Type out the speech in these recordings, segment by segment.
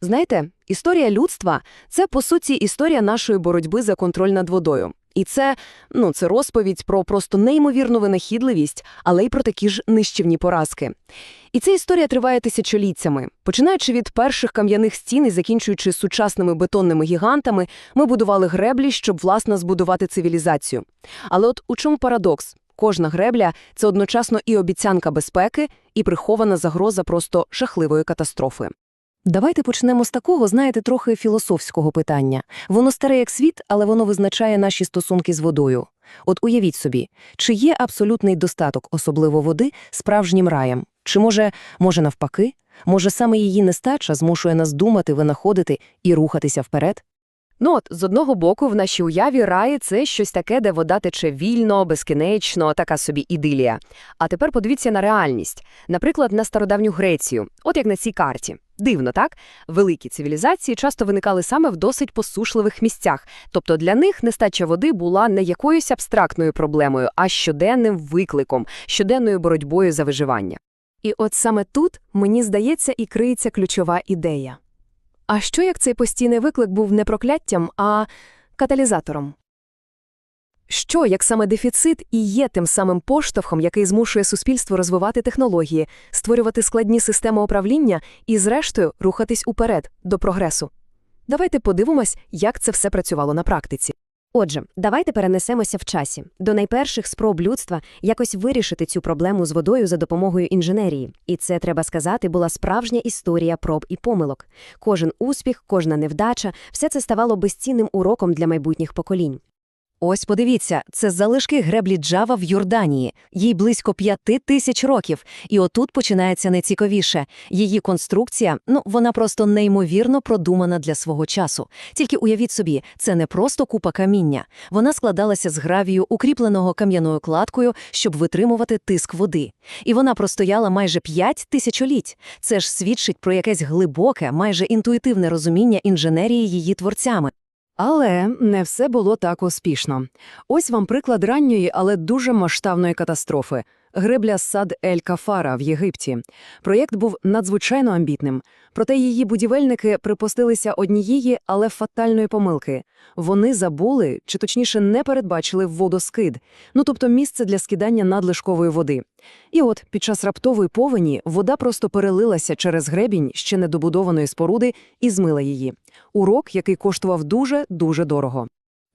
Знаєте, історія людства це по суті історія нашої боротьби за контроль над водою. І це, ну, це розповідь про просто неймовірну винахідливість, але й про такі ж нищівні поразки. І ця історія триває тисячоліттями. Починаючи від перших кам'яних стін і закінчуючи сучасними бетонними гігантами, ми будували греблі, щоб власне збудувати цивілізацію. Але от у чому парадокс? Кожна гребля це одночасно і обіцянка безпеки, і прихована загроза просто жахливої катастрофи. Давайте почнемо з такого, знаєте, трохи філософського питання. Воно старе як світ, але воно визначає наші стосунки з водою. От уявіть собі, чи є абсолютний достаток, особливо води, справжнім раєм? Чи може, може навпаки? Може саме її нестача змушує нас думати, винаходити і рухатися вперед? Ну от, з одного боку, в нашій уяві раї – це щось таке, де вода тече вільно, безкінечно, така собі ідилія. А тепер подивіться на реальність. Наприклад, на стародавню Грецію, от як на цій карті. Дивно, так? Великі цивілізації часто виникали саме в досить посушливих місцях, тобто для них нестача води була не якоюсь абстрактною проблемою, а щоденним викликом, щоденною боротьбою за виживання. І от саме тут, мені здається, і криється ключова ідея. А що як цей постійний виклик був не прокляттям, а каталізатором? Що, як саме дефіцит і є тим самим поштовхом, який змушує суспільство розвивати технології, створювати складні системи управління і, зрештою, рухатись уперед до прогресу? Давайте подивимось, як це все працювало на практиці. Отже, давайте перенесемося в часі до найперших спроб людства якось вирішити цю проблему з водою за допомогою інженерії. І це, треба сказати, була справжня історія проб і помилок. Кожен успіх, кожна невдача все це ставало безцінним уроком для майбутніх поколінь. Ось подивіться, це залишки греблі Джава в Йорданії. Їй близько п'яти тисяч років. І отут починається найцікавіше. Її конструкція, ну, вона просто неймовірно продумана для свого часу. Тільки уявіть собі, це не просто купа каміння. Вона складалася з гравію, укріпленого кам'яною кладкою, щоб витримувати тиск води. І вона простояла майже п'ять тисячоліть. Це ж свідчить про якесь глибоке, майже інтуїтивне розуміння інженерії її творцями. Але не все було так успішно. Ось вам приклад ранньої, але дуже масштабної катастрофи гребля сад Ель Кафара в Єгипті. Проєкт був надзвичайно амбітним, проте її будівельники припустилися однієї, але фатальної помилки. Вони забули, чи точніше не передбачили водоскид, ну тобто місце для скидання надлишкової води. І от під час раптової повені вода просто перелилася через гребінь ще недобудованої споруди і змила її. Урок, який коштував дуже дуже дорого.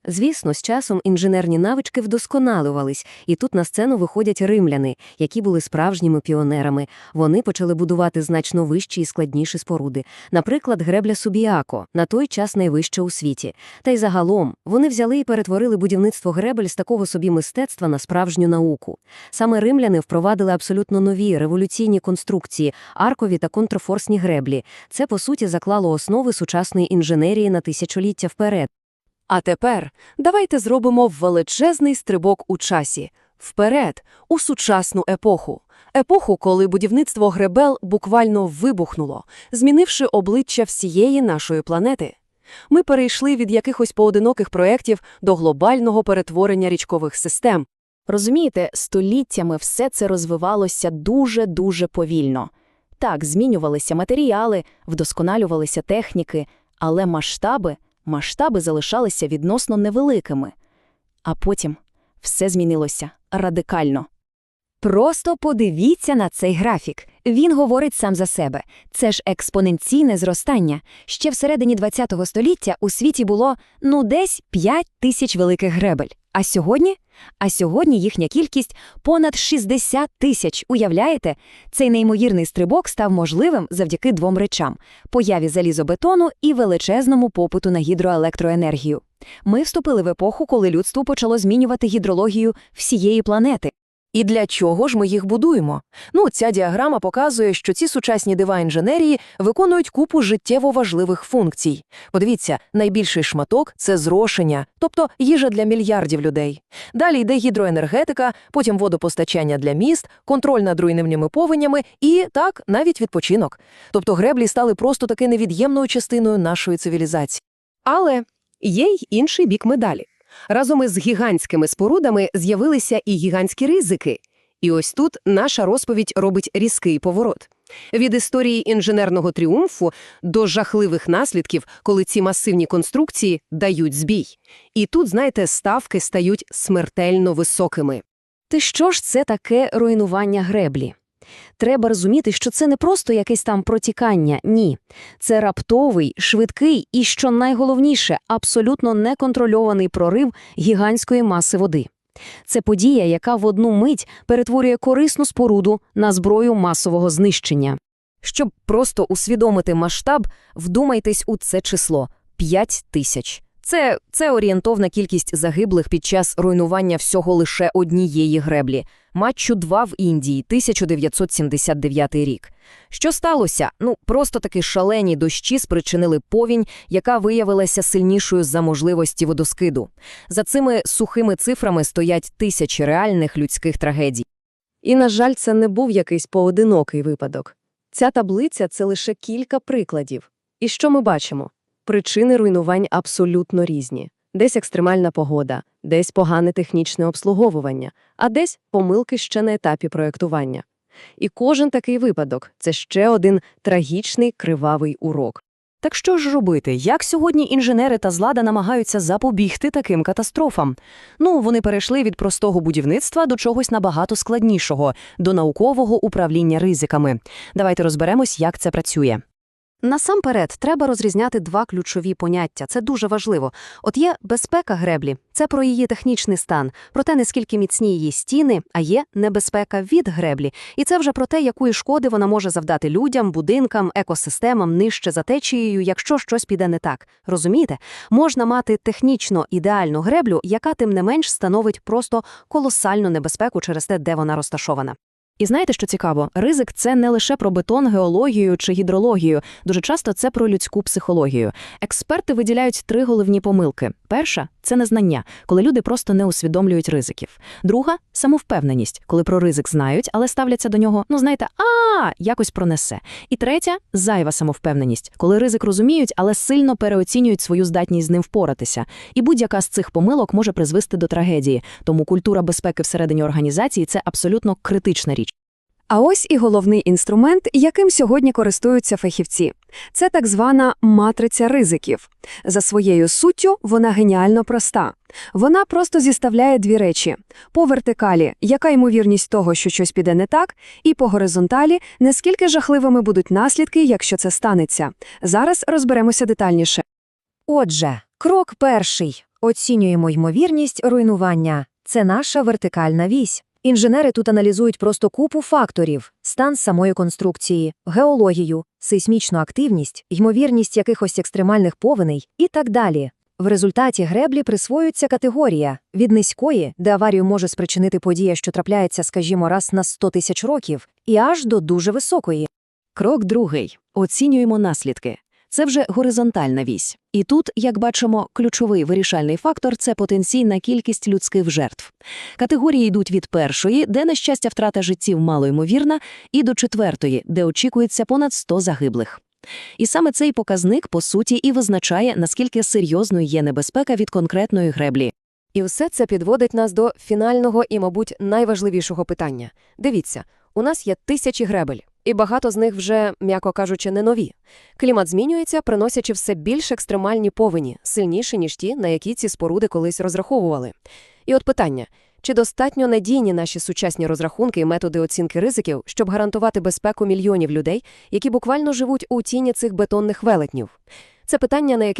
Звісно, з часом інженерні навички вдосконалювались, і тут на сцену виходять римляни, які були справжніми піонерами. Вони почали будувати значно вищі і складніші споруди. Наприклад, гребля Субіако, на той час найвища у світі. Та й загалом вони взяли і перетворили будівництво гребель з такого собі мистецтва на справжню науку. Саме римляни впровадили абсолютно нові революційні конструкції, аркові та контрфорсні греблі. Це, по суті, заклало основи сучасної інженерії на тисячоліття вперед. А тепер давайте зробимо величезний стрибок у часі вперед, у сучасну епоху. Епоху, коли будівництво гребел буквально вибухнуло, змінивши обличчя всієї нашої планети. Ми перейшли від якихось поодиноких проєктів до глобального перетворення річкових систем. Розумієте, століттями все це розвивалося дуже-дуже повільно. Так, змінювалися матеріали, вдосконалювалися техніки, але масштаби масштаби залишалися відносно невеликими. А потім все змінилося радикально. Просто подивіться на цей графік. Він говорить сам за себе. Це ж експоненційне зростання. Ще всередині ХХ століття у світі було ну десь 5 тисяч великих гребель. А сьогодні? А сьогодні їхня кількість понад 60 тисяч. Уявляєте? Цей неймовірний стрибок став можливим завдяки двом речам: появі залізобетону і величезному попиту на гідроелектроенергію. Ми вступили в епоху, коли людство почало змінювати гідрологію всієї планети. І для чого ж ми їх будуємо? Ну, ця діаграма показує, що ці сучасні дива інженерії виконують купу життєво важливих функцій. Подивіться, найбільший шматок це зрошення, тобто їжа для мільярдів людей. Далі йде гідроенергетика, потім водопостачання для міст, контроль над руйнівними повенями і так навіть відпочинок. Тобто греблі стали просто таки невід'ємною частиною нашої цивілізації. Але є й інший бік медалі. Разом із гігантськими спорудами з'явилися і гігантські ризики. І ось тут наша розповідь робить різкий поворот. Від історії інженерного тріумфу до жахливих наслідків, коли ці масивні конструкції дають збій. І тут, знаєте, ставки стають смертельно високими. Ти що ж це таке руйнування греблі? Треба розуміти, що це не просто якесь там протікання, ні. Це раптовий, швидкий і, що найголовніше, абсолютно неконтрольований прорив гігантської маси води. Це подія, яка в одну мить перетворює корисну споруду на зброю масового знищення. Щоб просто усвідомити масштаб, вдумайтесь у це число – 5 тисяч. Це, це орієнтовна кількість загиблих під час руйнування всього лише однієї греблі. Матчу-2 в Індії, 1979 рік. Що сталося? Ну, просто таки шалені дощі спричинили повінь, яка виявилася сильнішою за можливості водоскиду. За цими сухими цифрами стоять тисячі реальних людських трагедій. І, на жаль, це не був якийсь поодинокий випадок. Ця таблиця – це лише кілька прикладів. І що ми бачимо? Причини руйнувань абсолютно різні. Десь екстремальна погода, десь погане технічне обслуговування, а десь помилки ще на етапі проєктування. І кожен такий випадок – це ще один трагічний кривавий урок. Так що ж робити? Як сьогодні інженери та злада намагаються запобігти таким катастрофам? Ну, вони перейшли від простого будівництва до чогось набагато складнішого – до наукового управління ризиками. Давайте розберемось, як це працює. Насамперед, треба розрізняти два ключові поняття. Це дуже важливо. От є безпека греблі, це про її технічний стан, про те, наскільки міцні її стіни, а є небезпека від греблі. І це вже про те, якої шкоди вона може завдати людям, будинкам, екосистемам нижче за течією, якщо щось піде не так. Розумієте? Можна мати технічно ідеальну греблю, яка тим не менш становить просто колосальну небезпеку через те, де вона розташована. І знаєте, що цікаво? Ризик – це не лише про бетон, геологію чи гідрологію. Дуже часто це про людську психологію. Експерти виділяють три головні помилки. Перша – це незнання, коли люди просто не усвідомлюють ризиків. Друга – самовпевненість, коли про ризик знають, але ставляться до нього, ну знаєте, а якось пронесе. І третя – зайва самовпевненість, коли ризик розуміють, але сильно переоцінюють свою здатність з ним впоратися. І будь-яка з цих помилок може призвести до трагедії. Тому культура безпеки всередині організації – це абсолютно критична річ. А ось і головний інструмент, яким сьогодні користуються фахівці. Це так звана матриця ризиків. За своєю суттю вона геніально проста. Вона просто зіставляє дві речі. По вертикалі, яка ймовірність того, що щось піде не так, і по горизонталі, наскільки жахливими будуть наслідки, якщо це станеться. Зараз розберемося детальніше. Отже, крок перший. Оцінюємо ймовірність руйнування. Це наша вертикальна вісь. Інженери тут аналізують просто купу факторів: стан самої конструкції, геологію, сейсмічну активність, ймовірність якихось екстремальних повеней і так далі. В результаті греблі присвоюється категорія від низької, де аварію може спричинити подія, що трапляється, скажімо, раз на 100 тисяч років, і аж до дуже високої. Крок другий. Оцінюємо наслідки. Це вже горизонтальна вісь. І тут, як бачимо, ключовий вирішальний фактор – це потенційна кількість людських жертв. Категорії йдуть від першої, де, на щастя, втрата життів малоймовірна, і до четвертої, де очікується понад 100 загиблих. І саме цей показник, по суті, і визначає, наскільки серйозною є небезпека від конкретної греблі. І все це підводить нас до фінального і, мабуть, найважливішого питання. Дивіться, у нас є тисячі гребель, і багато з них вже, м'яко кажучи, не нові. Клімат змінюється, приносячи все більш екстремальні повені, сильніші, ніж ті, на які ці споруди колись розраховували. І от питання. Чи достатньо надійні наші сучасні розрахунки і методи оцінки ризиків, щоб гарантувати безпеку мільйонів людей, які буквально живуть у тіні цих бетонних велетнів? Це питання, на яке